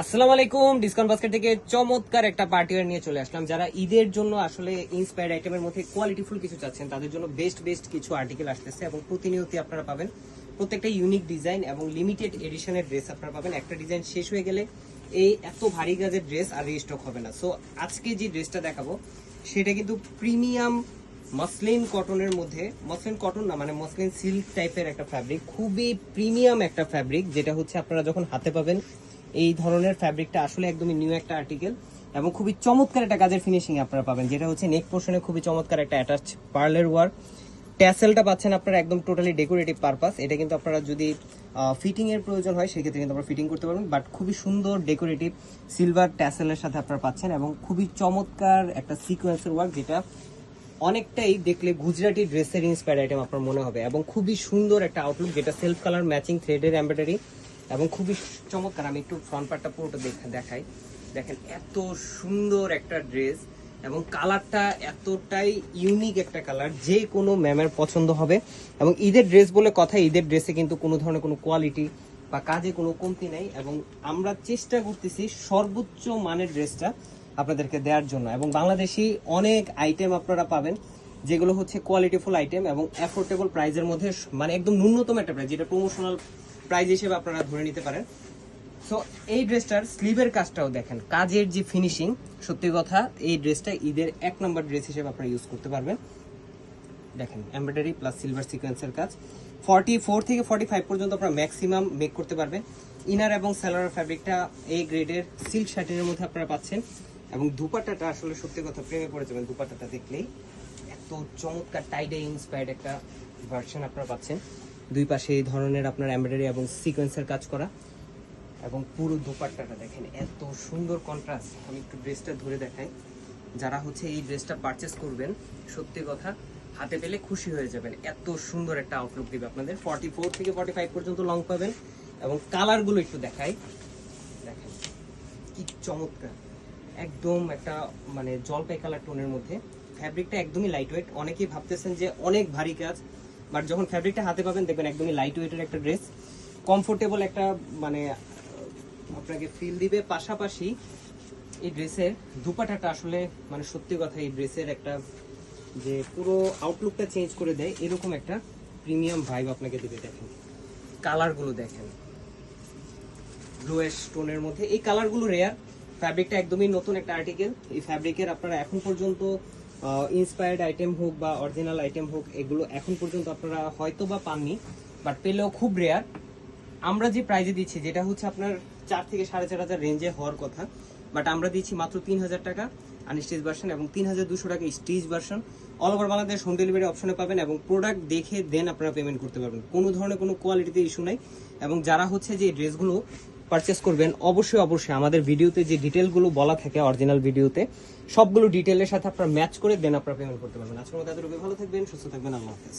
আসসালামু আলাইকুম। Discount basket থেকে চমৎকার একটা পার্টি ওয়্যার নিয়ে চলে আসলাম। যারা ঈদের জন্য আসলে ইন্সপায়ার্ড আইটেমের মধ্যে কোয়ালিটিফুল কিছু চাচ্ছেন, তাদের জন্য বেস্ট বেস্ট কিছু আর্টিকেল আসতেছে এবং প্রতিনিয়তই আপনারা পাবেন প্রত্যেকটা ইউনিক ডিজাইন এবং লিমিটেড এডিশনের ড্রেস আপনারা পাবেন। একটা ডিজাইন শেষ হয়ে গেলে এই এত ভারী গাজের ড্রেস আর রিস্টক হবে না। সো আজকে যে ড্রেসটা দেখাবো, সেটা কিন্তু প্রিমিয়াম মসলিন কটনের মধ্যে মসলিন কটন না মানে মসলিন সিল্ক টাইপের একটা ফ্যাব্রিক খুবই প্রিমিয়াম একটা ফ্যাব্রিক যেটা হচ্ছে আপনারা যখন হাতে পাবেন এই ধরনের ফ্যাব্রিকটা আসলে একদমই নিউ একটা আর্টিকেল এবং খুবই চমৎকার একটা কাজের ফিনিশিং আপনারা পাবেন, যেটা হচ্ছে নেক পোর্শনে খুবই চমৎকার একটা অ্যাটাচ পার্লের ওয়ার্ক ট্যাসেলটা পাচ্ছেন আপনারা একদম টোটালি ডেকোরেটিভ পারপাস এটা কিন্তু আপনারা যদি ফিটিং এর প্রয়োজন হয়, সেক্ষেত্রে কিন্তু আপনারা ফিটিং করতে পারবেন। বাট খুবই সুন্দর ডেকোরেটিভ সিলভার ট্যাসেলের সাথে আপনারা পাচ্ছেন এবং খুবই চমৎকার একটা সিকোয়েন্সের ওয়ার্ক যেটা অনেকটাই দেখলে গুজরাটি ড্রেসের ইন্সপায়ার আইটেম আপনার মনে হবে। এবং খুবই সুন্দর একটা আউটলুক যেটা সেলফ কালার ম্যাচিং থ্রেডের এমব্রয়ডারি এবং খুবই চমৎকার, আমি একটু ফ্রন্ট পার্টটা পুরোটা দেখা দেখাই। দেখেন, এত সুন্দর একটা ড্রেস এবং কালারটা এতটাই ইউনিক একটা কালার যে কোনো ম্যামের পছন্দ হবে। এবং ঈদের ড্রেস বলে কথা, ঈদের ড্রেসে কিন্তু কোনো ধরনের কোনো কোয়ালিটি বা কাজে কোনো কমতি নাই। এবং আমরা চেষ্টা করতেছি সর্বোচ্চ মানের ড্রেসটা আপনাদেরকে দেওয়ার জন্য। এবং বাংলাদেশি অনেক আইটেম আপনারা পাবেন, যেগুলো হচ্ছে কোয়ালিটিফুল আইটেম এবং অ্যাফোর্ডেবল প্রাইজের মধ্যে মানে একদম ন্যূনতম একটা প্রাইস যেটা প্রমোশনাল প্রাইস হিসেবে আপনারা ধরে নিতে পারেন। সো এই ড্রেসটার স্লিভের কাজটাও দেখেন। কাজের যে ফিনিশিং সত্যি কথা, এই ড্রেসটা ঈদের এক নম্বর ড্রেস হিসেবে আপনারা ইউজ করতে পারবেন। দেখেন এমব্রয়ডারি প্লাস সিলভার সিকোয়েন্সের কাজ। ফর্টি ফোর থেকে ফর্টি ফাইভ পর্যন্ত আপনারা ম্যাক্সিমাম মেক করতে পারবেন। ইনার এবং স্যালোয়ার ফ্যাব্রিকটা এই গ্রেডের সিল্ক শার্টিনের মধ্যে আপনারা পাচ্ছেন। এবং দুপাট্টাটা আসলে সত্যি কথা প্রেমে পড়ে যাবেন, দুপাট্টাটা দেখলেই। এত চমৎকার টাইডে ইন্সপায়ার্ড একটা ভার্সন আপনারা পাচ্ছেন। দুই পাশে এই ধরনের আপনার এমব্রয়ডারি এবং সিকোয়েন্সের কাজ করা। এবং পুরো দোপাট্টাটা দেখেন, এত সুন্দর কন্ট্রাস্ট আমি একটু ড্রেসটা ধরে দেখাই। যারা হচ্ছে এই ড্রেসটা পারচেস করবেন, সত্যি কথা, হাতে পেলে খুশি হয়ে যাবেন। এত সুন্দর একটা আউটলুক দিবে আপনাদের। ফর্টি ফোর থেকে ফর্টি ফাইভ পর্যন্ত লং পাবেন। এবং কালারগুলো একটু দেখাই। দেখেন, কি চমৎকার। একদম একটা মানে জলপাই কালার টোনের মধ্যে। ফ্যাব্রিকটা একদমই লাইট ওয়েট অনেকেই ভাবতেছেন যে অনেক ভারী কাজ। বাট যখন ফ্যাব্রিকটা হাতে পাবেন, দেখবেন একদমই লাইট ওয়েটের একটা ড্রেস কমফোর্টেবল একটা মানে আপনাকে ফিল দিবে। পাশাপাশি এই ড্রেসের দুপাটাটা আসলে মানে সত্যি কথা, এই ড্রেসের একটা যে পুরো আউটলুকটা চেঞ্জ করে দেয়, এরকম একটা প্রিমিয়াম ভাইব আপনাকে দেবে, দেখেন। কালারগুলো দেখেন। ব্লুয়েশ টোনের মধ্যে। এই কালারগুলো রেয়ার ফ্যাব্রিকটা একদমই নতুন একটা আর্টিকেল এই ফ্যাব্রিকের আপনারা এখন পর্যন্ত ইন্সপায়ার্ড আইটেম হোক বা অরিজিনাল আইটেম হোক, এগুলো এখন পর্যন্ত আপনারা হয়তো বা পাননি বাট পেলেও খুব রেয়ার আমরা যে প্রাইজে দিচ্ছি, যেটা হচ্ছে আপনার চার থেকে সাড়ে চার হাজার রেঞ্জে হওয়ার কথা বাট আমরা দিচ্ছি মাত্র তিন হাজার টাকা আনস্টিচ ভার্সন এবং তিন হাজার দুশো টাকা stitch version all over Bangladesh home delivery অপশনে পাবেন এবং প্রোডাক্ট দেখে দেন আপনারা পেমেন্ট করতে পারবেন। কোনো ধরনের কোনো কোয়ালিটিতে ইস্যু নাই। এবং যারা হচ্ছে যে ড্রেসগুলো পারচেস করবেন, অবশ্যই অবশ্যই আমাদের ভিডিওতে যে ডিটেলগুলো বলা থাকে অরিজিনাল ভিডিওতে সবগুলো ডিটেলের সাথে আপনারা ম্যাচ করে দেন আপনারা পেমেন্ট করতে পারবেন। আজকের মতো এতটুকু ভালো থাকবেন, সুস্থ থাকবেন। আল্লাহ হাফেজ।